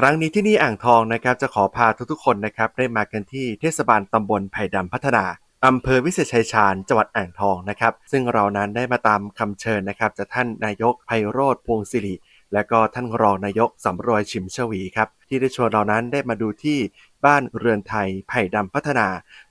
ครั้งนี้ที่นี่อ่างทองนะครับจะขอพาทุกๆคนนะครับได้มากันที่เทศบาลตำบลไผ่ดำพัฒนาอำเภอวิเศษชัยชาญจังหวัดอ่างทองนะครับ ซึ่งเรานั้นได้มาตามคำเชิญนะครับจากท่านนายกไพโรธพวงศิริและก็ท่านรองนายกสำรวยชิมชวีครับที่ได้ชวนเรานั้นได้มาดูที่บ้านเรือนไทยไผ่ดำพัฒนา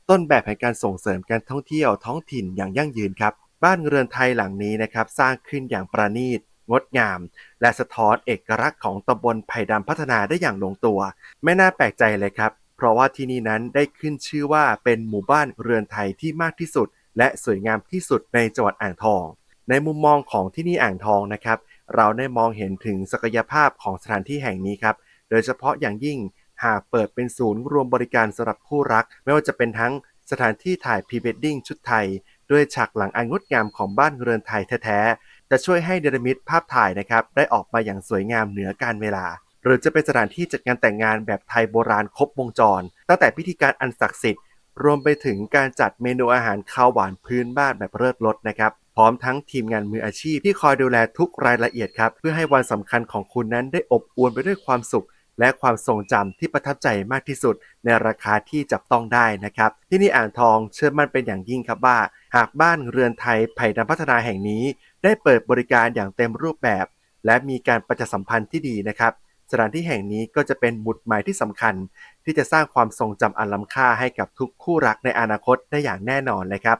ต้นแบบแห่งการส่งเสริมการท่องเที่ยวท้องถิ่นอย่างยั่งยืนครับ บ้านเรือนไทยหลังนี้นะครับสร้างขึ้นอย่างประณีต งดงาม และสะท้อนเอกลักษณ์ของตำบลไผ่ดำพัฒนาได้อย่างลงตัว ไม่น่าแปลกใจเลยครับ เพราะว่าที่นี่นั้นได้ขึ้นชื่อว่าเป็นหมู่บ้านเรือนไทยที่มากที่สุด และสวยงามที่สุดในจังหวัดอ่างทอง ในมุมมองของที่นี่อ่างทองนะครับ เราได้มองเห็นถึงศักยภาพของสถานที่แห่งนี้ครับ โดยเฉพาะอย่างยิ่งหากเปิดเป็นศูนย์รวมบริการสำหรับคู่รัก ไม่ว่าจะเป็นทั้งสถานที่ถ่ายพรีเวดดิ้งชุดไทย ด้วยฉากหลังอันงดงามของบ้านเรือนไทยแท้ จะช่วยให้เดรมิตภาพถ่ายนะครับได้ออกมาอย่างสวยงามเหนือการเวลา หรือจะเป็นสถานที่จัดงานแต่งงานแบบไทยโบราณครบวงจร ตั้งแต่พิธีการอันศักดิ์สิทธิ์รวมไปถึงการจัดเมนูอาหารข้าวหวานพื้นบ้านแบบเลิศรสนะครับพร้อมทั้งทีมงานมืออาชีพที่คอยดูแลทุกรายละเอียดครับ เพื่อให้วันสำคัญของคุณนั้นได้อบอวลไปด้วยความสุข และความทรงจำที่ประทับใจมากที่สุด ในราคาที่จับต้องได้นะครับ ที่นี่อ่างทองเชื่อมั่นเป็นอย่างยิ่งครับว่า หากบ้านเรือนไทยไผ่ดำพัฒนาแห่งนี้ ได้เปิดบริการอย่างเต็มรูปแบบ และมีการประชาสัมพันธ์ที่ดีนะครับ สถานที่แห่งนี้ก็จะเป็นหมุดหมายที่สำคัญ ที่จะสร้างความทรงจำอันล้ำค่าให้กับทุกคู่รักในอนาคตได้อย่างแน่นอนเลยครับ